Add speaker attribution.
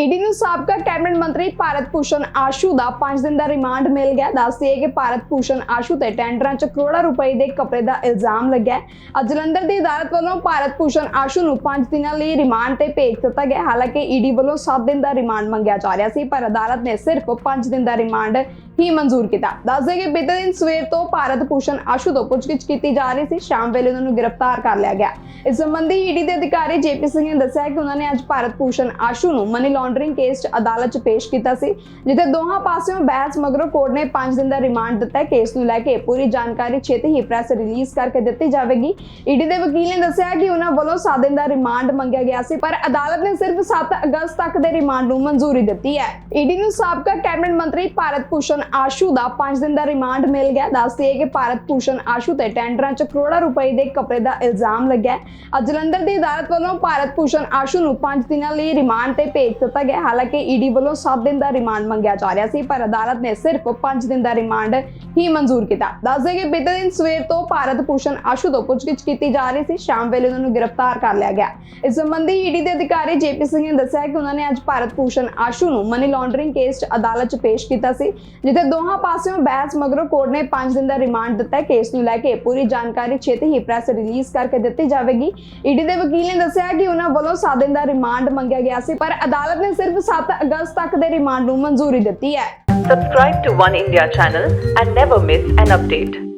Speaker 1: ED ਨੂੰ ਸਾਬਕਾ cabinet ਮੰਤਰੀ ਭਾਰਤ ਭੂਸ਼ਣ ਆਸ਼ੂ ਦਾ 5 ਦਿਨ ਦਾ ਰਿਮਾਂਡ ਮਿਲ ਗਿਆ ਦੱਸਦੀ ਕਿ ਭਾਰਤ ਭੂਸ਼ਣ ਆਸ਼ੂ ਤੇ ਟੈਂਡਰਾਂ 'ਚ ਕਰੋੜਾਂ ਰੁਪਏ ਦੇ ਕਪੜੇ ਦਾ ਇਲਜ਼ਾਮ ਲੱਗਿਆ ਹੈ। ਜਲੰਧਰ ਦੀ ਅਦਾਲਤ ਵੱਲੋਂ ਭਾਰਤ ਭੂਸ਼ਣ ਆਸ਼ੂ ਨੂੰ 5 ਦਿਨਾਂ ਲਈ ਰਿਮਾਂਡ ਤੇ ਭੇਜ ਦਿੱਤਾ ਗਿਆ ਹਾਲਾਂਕਿ ਈਡੀ ਵੱਲੋਂ 7 ਦਿਨ ਦਾ ਰਿਮਾਂਡ ਮੰਗਿਆ ਜਾ ਰਿਹਾ ਸੀ, ਪਰ ਅਦਾਲਤ ਨੇ ਸਿਰਫ 5 ਦਿਨ ਦਾ ਰਿਮਾਂਡ ਹੀ ਮਨਜ਼ੂਰ ਕੀਤਾ। ਦੱਸਦੇ ਕਿ ਬੀਤੇ ਦਿਨ ਸਵੇਰ ਤੋਂ ਭਾਰਤ ਭੂਸ਼ਣ ਆਸ਼ੂ ਤੋਂ ਪੁੱਛਗਿੱਛ ਕੀਤੀ ਜਾ ਰਹੀ ਸੀ। ਸ਼ਾਮ ਵੇਲੇ ਉਹਨਾਂ ਨੂੰ ਗ੍ਰਿਫਤਾਰ ਕਰ ਲਿਆ ਗਿਆ। ਇਸ ਸੰਬੰਧੀ ਈਡੀ ਦੇ ਅਧਿਕਾਰੀ ਜੇਪੀ ਸਿੰਘ ਨੇ ਦੱਸਿਆ ਕਿ ਉਹਨਾਂ ਨੇ ਅੱਜ ਭਾਰਤ ਭੂਸ਼ਣ ਆਸ਼ੂ ਨੂੰ ਮਨੀ ਲਾਂਡਰਿੰਗ ਕੇਸ 'ਚ ਅਦਾਲਤ 'ਚ ਪੇਸ਼ ਕੀਤਾ ਸੀ, ਜਿੱਥੇ ਦੋਹਾਂ ਪਾਸਿਓਂ ਬਹਿਸ ਮਗਰੋਂ ਕੋਰਟ ਨੇ 5 ਦਿਨ ਦਾ ਰਿਮਾਂਡ ਦਿੱਤਾ ਕੇਸ ਨੂੰ ਲੈ ਕੇ ਪੂਰੀ ਜਾਣਕਾਰੀ ਛੇਤੀ ਹੀ ਪ੍ਰੈਸ ਰਿਲੀਜ਼ ਕਰਕੇ ਦਿੱਤੀ ਜਾਵੇਗੀ। ਈਡੀ ਦੇ ਵਕੀਲ ਨੇ ਦੱਸਿਆ ਕਿ ਉਹਨਾਂ ਵੱਲੋਂ 7 ਦਿਨ ਦਾ ਰਿਮਾਂਡ ਮੰਗਿਆ ਗਿਆ ਸੀ, ਪਰ ਅਦਾਲਤ ਨੇ ਸਿਰਫ 7 ਅਗਸਤ ਤੱਕ ਦੇ ਰਿਮਾਂਡ ਨੂੰ ਮਨਜ਼ੂਰੀ ਦਿੱਤੀ ਹੈ। ਈਡੀ ਨੂੰ ਸਾਬਕਾ ਕੈਬਨਿਟ ਮੰਤਰੀ ਭਾਰਤ ਭੂਸ਼ਣ ਆਸ਼ੂ ਦਾ 5 ਦਿਨ ਦਾ ਰਿਮਾਂਡ ਮਿਲ ਗਿਆ। ਦੱਸਦੀ ਹੈ ਕਿ ਭਾਰਤ ਭੂਸ਼ਣ ਆਸ਼ੂ ਤੇ ਟੈਂਡਰਾਂ 'ਚ ਕਰੋੜਾਂ ਰੁਪਏ ਦੇ ਕਪੜੇ ਦਾ ਇਲਜ਼ਾਮ ਲੱਗਿਆ ਹੈ। ਜਲੰਧਰ ਦੀ ਅਦਾਲਤ ਵੱਲੋਂ ਭਾਰਤ ਭੂਸ਼ਣ ਆਸ਼ੂ ਨੂੰ 5 ਦਿਨਾਂ ਲਈ ਰਿਮਾਂਡ ਤੇ ਭੇਜ ਦਿੱਤਾ ਗਿਆ। ਹਾਲਾਂਕਿ ਈਡੀ ਵੱਲੋਂ 7 ਦਿਨ ਦਾ ਰਿਮਾਂਡ ਮੰਗਿਆ ਜਾ ਰਿਹਾ ਸੀ, ਪਰ ਅਦਾਲਤ ਨੇ ਸਿਰਫ 5 ਦਿਨ ਦਾ ਰਿਮਾਂਡ ਹੀ ਮਨਜ਼ੂਰ ਕੀਤਾ। ਦੱਸਦੇ ਕਿ ਬੀਤੇ ਦਿਨ ਸਵੇਰ ਤੋਂ ਭਾਰਤ ਭੂਸ਼ਣ ਆਸ਼ੂ ਤੋਂ ਪੁੱਛਗਿੱਛ ਕੀਤੀ ਜਾ ਰਹੀ ਸੀ। ਸ਼ਾਮ ਵੇਲੇ ਉਹਨਾਂ ਨੂੰ ਗ੍ਰਿਫਤਾਰ ਕਰ ਲਿਆ ਗਿਆ। ਇਸ ਸੰਬੰਧੀ ਈਡੀ ਦੇ ਅਧਿਕਾਰੀ ਜੇਪੀ ਸਿੰਘ ਨੇ ਦੱਸਿਆ ਕਿ ਉਹਨਾਂ ਨੇ ਅੱਜ ਭਾਰਤ ਭੂਸ਼ਣ ਆਸ਼ੂ ਨੂੰ ਮਨੀ ਲਾਂਡਰਿੰਗ ਕੇਸ 'ਚ ਅਦਾਲਤ 'ਚ ਪੇਸ਼ ਕੀਤਾ ਸੀ, ਜਿੱਥੇ ਦੋਹਾਂ ਪਾਸਿਓਂ ਬਹਿਸ ਮਗਰੋਂ ਕੋਰਟ ਨੇ 5 ਦਿਨ ਦਾ ਰਿਮਾਂਡ ਦਿੱਤਾ ਕੇਸ ਨੂੰ ਲੈ ਕੇ ਪੂਰੀ ਜਾਣਕਾਰੀ ਛੇਤੀ ਹੀ ਪ੍ਰੈਸ ਰਿਲੀਜ਼ ਕਰਕੇ ਦਿੱਤੀ ਜਾਵੇਗੀ। ਈਡੀ ਦੇ ਵਕੀਲ ਨੇ ਦੱਸਿਆ ਕਿ ਉਹਨਾਂ ਵੱਲੋਂ 7 ਦਿਨ ਦਾ ਰਿਮਾਂਡ ਮੰਗਿਆ ਗਿਆ ਸੀ, ਪਰ ਅਦਾਲਤ ਨੇ ਸਿਰਫ 7 ਅਗਸਤ ਤੱਕ ਦੇ ਰਿਮਾਂਡ ਨੂੰ ਮਨਜ਼ੂਰੀ ਦਿੱਤੀ ਹੈ।
Speaker 2: Subscribe to One India channel and never miss an update.